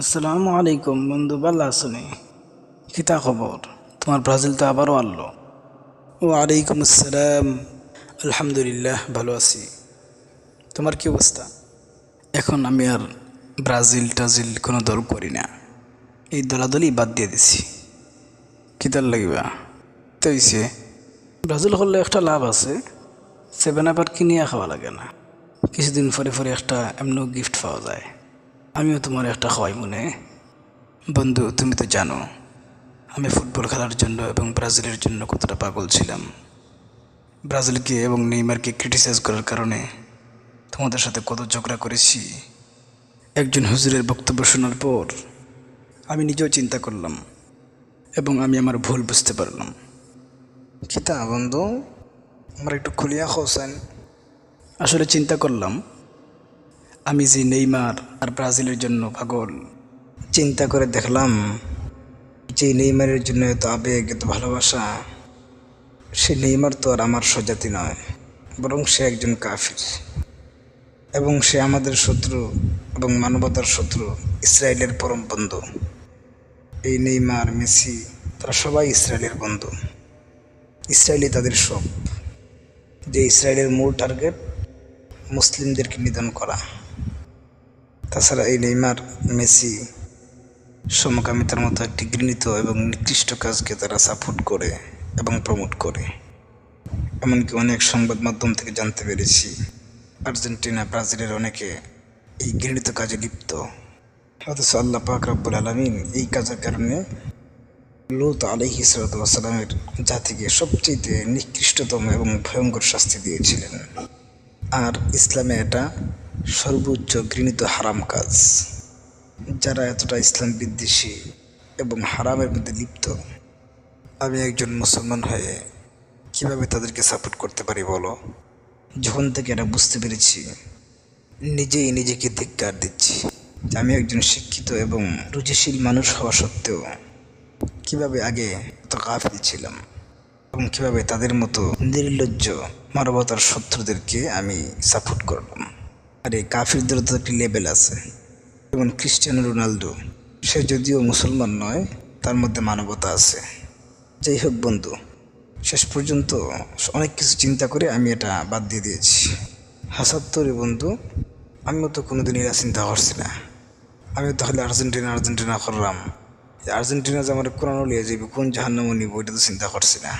আসসালামু আলাইকুম, বন্ধু ভালো আসনি কিতা খবর? তোমার ব্রাজিল তো আবারও আনলো। আলাইকুম আসসালাম। আলহামদুলিল্লাহ, ভালো আছি। তোমার কি অবস্থা? এখন আমি আর ব্রাজিল টাজিল কোনো দল করি না। এই দলাদলই বাদ দিয়ে দিছি। কিতার লাগিবা? তো হইছে ব্রাজিল করলে একটা লাভ আছে। সেভেন আপ আর কিনিয়া খাওয়া লাগে না। কিছুদিন পরে পরে একটা এমন গিফট পাওয়া যায়। আমিও তোমার একটা খাওয়াই মনে। বন্ধু, তুমি তো জানো, আমি ফুটবল খেলার জন্য এবং ব্রাজিলের জন্য কতটা পাগল ছিলাম। ব্রাজিলকে এবং নেইমারকে ক্রিটিসাইজ করার কারণে তোমাদের সাথে কত ঝগড়া করেছি। একজন হুজুরের বক্তব্য শোনার পর আমি নিজেও চিন্তা করলাম এবং আমি আমার ভুল বুঝতে পারলাম। কিতা বন্ধু? আমার একটু খুলিয়া হোসেন আসলে চিন্তা করলাম আমি যে নেইমার আর ব্রাজিলের জন্য পাগল। চিন্তা করে দেখলাম যে নেইমারের জন্য এত আবেগ, এত ভালোবাসা, সে নেইমার তো আর আমার স্বজাতি নয়, বরং সে একজন কাফির। এবং সে আমাদের শত্রু এবং মানবতার শত্রু, ইসরায়েলের পরম বন্ধু। এই নেইমার, মেসি, তারা সবাই ইসরায়েলের বন্ধু। ইসরায়েলই তাদের সব যে ইসরায়েলের মূল টার্গেট মুসলিমদেরকে নিধন করা। তাছাড়া এই নেইমার, মেসি সমকামিতার মতো একটি ঘৃণিত এবং নিকৃষ্ট কাজকে তারা সাপোর্ট করে এবং প্রমোট করে। এমনকি অনেক সংবাদ মাধ্যম থেকে জানতে পেরেছি, আর্জেন্টিনা, ব্রাজিলের অনেকে এই ঘৃণিত কাজে লিপ্ত। অথচ আল্লাহ পাক রব্বুল আলমিন এই কাজের কারণে লুত আলহি সালামের জাতিকে সবচেয়ে নিকৃষ্টতম এবং ভয়ঙ্কর শাস্তি দিয়েছিলেন। আর ইসলামে এটা সর্বোচ্চ ঘৃণিত হারাম কাজ, যারা এতটা ইসলাম বিদ্বেষী এবং হারামের মধ্যে লিপ্ত। আমি একজন মুসলমান হয়ে কীভাবে তাদেরকে সাপোর্ট করতে পারি বলো? যখন থেকে এটা বুঝতে পেরেছি, নিজেই নিজেকে ধিক্কার দিচ্ছি আমি একজন শিক্ষিত এবং রুচিশীল মানুষ হওয়া সত্ত্বেও কীভাবে আগে এত গাফিল ছিলাম এবং কীভাবে তাদের মতো নির্লজ্জ মানবতার শত্রুদেরকে আমি সাপোর্ট করলাম। আর এই কাফিরদের তো একটি লেভেল আছে। যেমন ক্রিস্টিয়ানো রোনালদো, সে যদিও মুসলমান নয়, তার মধ্যে মানবতা আছে। যাই হোক বন্ধু, শেষ পর্যন্ত অনেক কিছু চিন্তা করে আমি এটা বাদ দিয়ে দিয়েছি। হাসাত্তরে বন্ধু, আমিও তো কোনোদিন এরা চিন্তা করছি না। আমি তাহলে আর্জেন্টিনা আর্জেন্টিনা করলাম। আর্জেন্টিনা যে আমার কোরআন লিয়ে যাবে কোন জাহান্নাম নিব, এটা তো চিন্তা করছি না।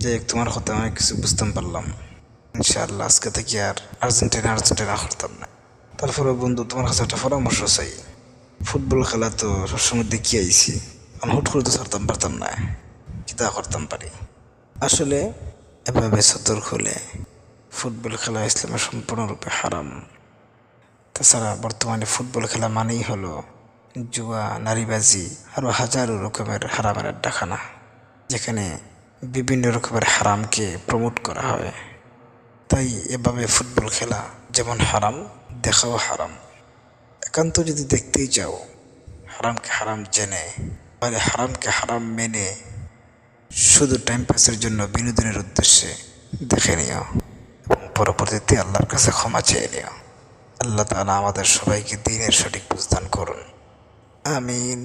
যাই হোক, তোমার কথা অনেক কিছু বুঝতাম পারলাম। ইনশাআল্লাহ আজকে থেকে আর আর্জেন্টিনা আর্জেন্টিনা করতাম না। তারপরে বন্ধু, তোমার কাছে একটা পরামর্শ চাই। ফুটবল খেলা তো সবসময় দেখি আইছি। আমি হুট করে তো ছাড়তাম, পারতাম না। কিতা করতাম পারি? আসলে এভাবে সতর্ক হলে ফুটবল খেলা ইসলামের সম্পূর্ণরূপে হারাম। তাছাড়া বর্তমানে ফুটবল খেলা মানেই হলো জুয়া নারীবাজি আরও হাজারো রকমের হারামের আড্ডাখানা। যেখানে বিভিন্ন রকমের হারামকে প্রমোট করা হয়। তাই এভাবে ফুটবল খেলা যেমন হারাম, দেখাও হারাম। একান্ত যদি দেখতেই চাও হারামকে হারাম জেনে তাহলে হারামকে হারাম মেনে শুধু টাইম পাসের জন্য বিনোদনের উদ্দেশ্যে দেখে নিও এবং পরবর্তীতে আল্লাহর কাছে ক্ষমা চেয়ে নিও। আল্লাহ তালা আমাদের সবাইকে দিনের সঠিক বুঝদান করুন। আমিন।